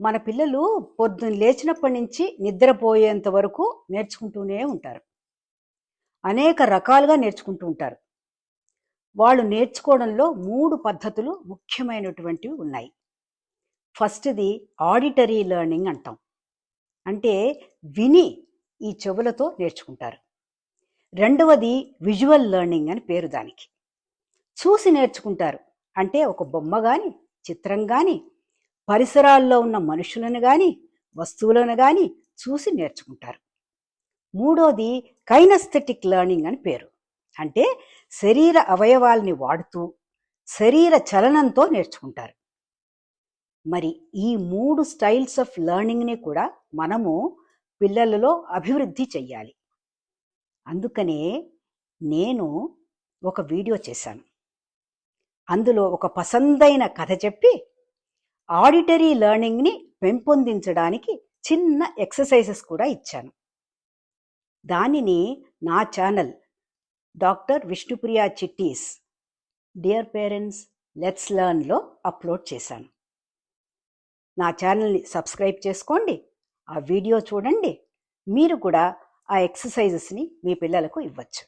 మన పిల్లలు పొద్దున్న లేచినప్పటి నుంచి నిద్రపోయేంత వరకు నేర్చుకుంటూనే ఉంటారు. అనేక రకాలుగా నేర్చుకుంటూ ఉంటారు. వాళ్ళు నేర్చుకోవడంలో మూడు పద్ధతులు ముఖ్యమైనటువంటివి ఉన్నాయి. ఫస్ట్ది ఆడిటరీ లెర్నింగ్ అంటాం. అంటే విని ఈ చెవులతో నేర్చుకుంటారు. రెండవది విజువల్ లెర్నింగ్ అని పేరు దానికి. చూసి నేర్చుకుంటారు. అంటే ఒక బొమ్మ కానీ చిత్రం కానీ పరిసరాల్లో ఉన్న మనుషులను కానీ వస్తువులను కానీ చూసి నేర్చుకుంటారు. మూడోది కైనస్థెటిక్ లెర్నింగ్ అని పేరు. అంటే శరీర అవయవాల్ని వాడుతూ శరీర చలనంతో నేర్చుకుంటారు. మరి ఈ మూడు స్టైల్స్ ఆఫ్ లెర్నింగ్ని కూడా మనము పిల్లలలో అభివృద్ధి చెయ్యాలి. అందుకనే నేను ఒక వీడియో చేశాను. అందులో ఒక పసందైన కథ చెప్పి ఆడిటరీ లెర్నింగ్ని పెంపొందించడానికి చిన్న ఎక్సర్సైజెస్ కూడా ఇచ్చాను. దానిని నా channel doctor Vishnupriya Chitti's dear parents let's లెర్న్లో upload చేశాను. నా ఛానల్ని సబ్స్క్రైబ్ చేసుకోండి ఆ వీడియో చూడండి. మీరు కూడా ఆ ఎక్సర్సైజెస్ని మీ పిల్లలకు ఇవ్వచ్చు.